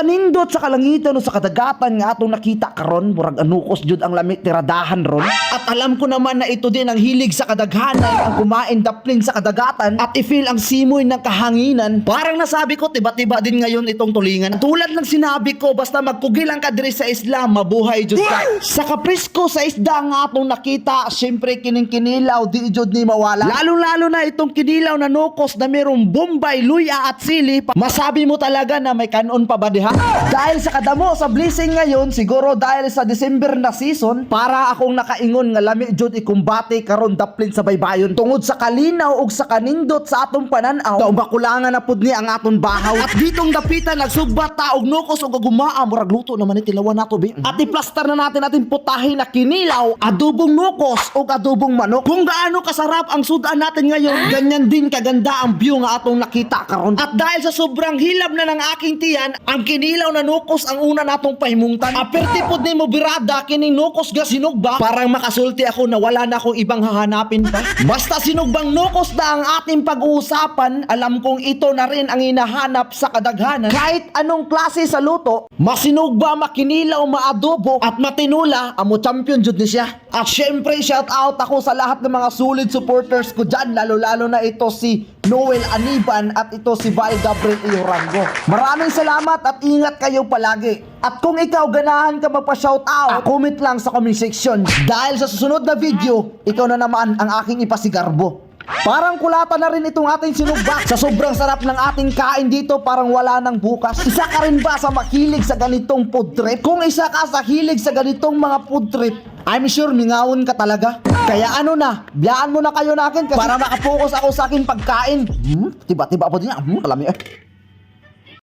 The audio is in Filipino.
kanindot sa kalangitan o sa kadagatan nga atong nakita karon murag anukos jud ang lamit tiradahan ron. At alam ko naman na ito din ang hilig sa kadaghanan ang kumain daplin sa kadagatan at i-feel ang simoy ng kahanginan. Parang nasabi ko tiba-tiba din ngayon itong tulingan. Tulad ng sinabi ko basta magkugil ang kadiri sa Islam mabuhay jud ka. Sa kaprisko sa isda nga atong nakita syempre kining kinilaw di jud ni mawala. Lalo-lalo na itong kinilaw na nukos na merong bombay, luya at sili. Masabi mo talaga na may kanon pa ba diha? Dahil sa kadamo sa blessing ngayon, siguro dahil sa December na season, para akong nakaingon nga lami jud ikumbate karon daplin sa baybayon tungod sa kalinaw ug sa kanindot sa atong pananaw. Taong bakulangan na pud ni ang aton bahaw. At ditong dapitan nagsugbat ta og nukos ug gumaa murag luto naman ni tilawan nato bi. At i-plaster na natin ating putahin na kinilaw, adubong nukos ug adubong manok. Kung gaano kasarap ang sudan natin ngayon, ganyan din kaganda ang view nga atong nakita karon. At dahil sa sobrang hilab na ng aking tiyan, ang kinilaw na nukos ang una natong pahimungtan. Aperte pod nimo birada kining nukos ga sinugba, parang makasulti ako na wala na akong ibang hahanapin pa. Basta sinugbang nukos na ang ating pag-uusapan, alam kong ito na rin ang hinahanap sa kadaghanan. Kahit anong klase sa luto, masinugba, makinilaw, maadobo at matinula, amo champion jud ni siya. At syempre shout out ako sa lahat ng mga solid supporters ko dyan, lalo-lalo na ito si Noel Aniban at ito si Val Gabriel Iorango. Maraming salamat at ingat kayo palagi. At kung ikaw ganahan ka magpa-shoutout, comment lang sa comment section. Dahil sa susunod na video, ikaw na naman ang aking ipasigarbo. Parang kulata na rin itong ating sinubak. Sa sobrang sarap ng ating kain dito, parang wala nang bukas. Isa ka rin ba sa makilig sa ganitong food trip? Kung isa ka sa hilig sa ganitong mga food trip, I'm sure mingawon ka talaga. Kaya ano na, biyaan mo na kayo na akin kasi para makapokus ako sa aking pagkain. Hmm, tiba-tiba po din yan. Hmm, kalami eh.